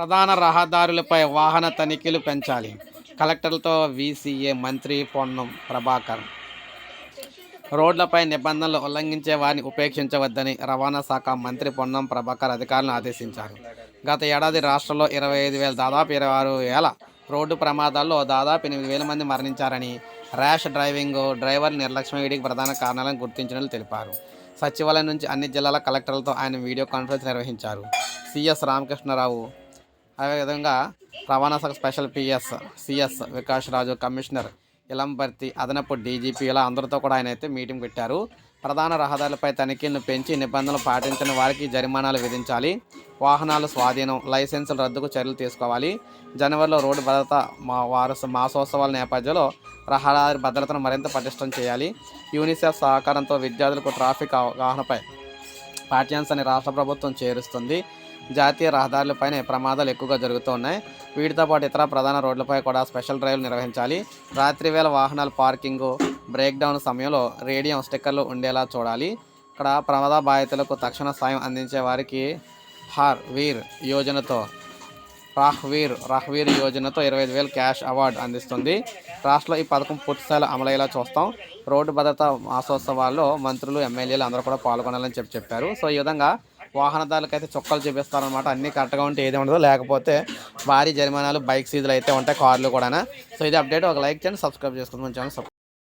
ప్రధాన రహదారులపై వాహన తనిఖీలు పెంచాలి. కలెక్టర్లతో వీసీఏ మంత్రి పొన్నం ప్రభాకర్. రోడ్లపై నిబంధనలు ఉల్లంఘించే వారిని ఉపేక్షించవద్దని రవాణా శాఖ మంత్రి పొన్నం ప్రభాకర్ అధికారులను ఆదేశించారు. గత ఏడాది రాష్ట్రంలో ఇరవై ఐదు వేల దాదాపు ఇరవై ఆరు వేల రోడ్డు ప్రమాదాల్లో దాదాపు ఎనిమిది వేల మంది మరణించారని ర్యాష్ డ్రైవింగ్ డ్రైవర్ నిర్లక్ష్యం వీడికి ప్రధాన కారణాలను గుర్తించినట్లు తెలిపారు. సచివాలయం నుంచి అన్ని జిల్లాల కలెక్టర్లతో ఆయన వీడియో కాన్ఫరెన్స్ నిర్వహించారు. సిఎస్ రామకృష్ణరావు అదేవిధంగా రవాణా శాఖ special PS CS Vikash Raju commissioner Ilambarthi అదనపు డీజీపీ ఇలా అందరితో కూడా ఆయన అయితే మీటింగ్ పెట్టారు. ప్రధాన రహదారులపై తనిఖీలను పెంచి నిబంధనలు పాటించని వారికి జరిమానాలు విధించాలి. వాహనాల స్వాధీనం లైసెన్సుల రద్దుకు చర్యలు తీసుకోవాలి. జనవరిలో రోడ్డు భద్రత మా వారసు మాసోత్సవాల నేపథ్యంలో రహదారి భద్రతను మరింత పటిష్టం చేయాలి. యూనిసెఫ్ సహకారంతో విద్యార్థులకు ట్రాఫిక్ అవగాహనపై పాఠ్యాంశాన్ని రాష్ట్ర ప్రభుత్వం చేరుస్తుంది. జాతీయ రహదారులపైనే ప్రమాదాలు ఎక్కువగా జరుగుతూ ఉన్నాయి. వీటితో పాటు ఇతర ప్రధాన రోడ్లపై కూడా స్పెషల్ డ్రైవ్లు నిర్వహించాలి. రాత్రి వేళ వాహనాల పార్కింగ్ బ్రేక్ డౌన్ సమయంలో రేడియం స్టిక్కర్లు ఉండేలా చూడాలి. ఇక్కడ ప్రమాద బాధితులకు తక్షణ సాయం అందించే వారికి హార్ వీర్ యోజనతో రాహ్వీర్ రాహ్వీర్ యోజనతో ఇరవై ఐదు వేలు క్యాష్ అవార్డు అందిస్తుంది. రాష్ట్రంలో ఈ పథకం పూర్తిస్థాయిలో అమలయ్యేలా చూస్తాం. రోడ్డు భద్రత మాసోత్సవాల్లో మంత్రులు ఎమ్మెల్యేలు అందరూ కూడా పాల్గొనాలని చెప్పి చెప్పారు. సో ఈ విధంగా వాహనదారులకు అయితే చుక్కలు చూపిస్తారనమాట అన్నీ కరెక్ట్గా ఉంటే ఏది ఉండదు. లేకపోతే భారీ జరిమానాలు బైక్ సీజులు అయితే ఉంటాయి కార్లు కూడా సో ఇది అప్డేట్. ఒక లైక్ చేయండి సబ్స్క్రైబ్ చేసుకుని మన ఛానల్ సబ్స్క్రైబ్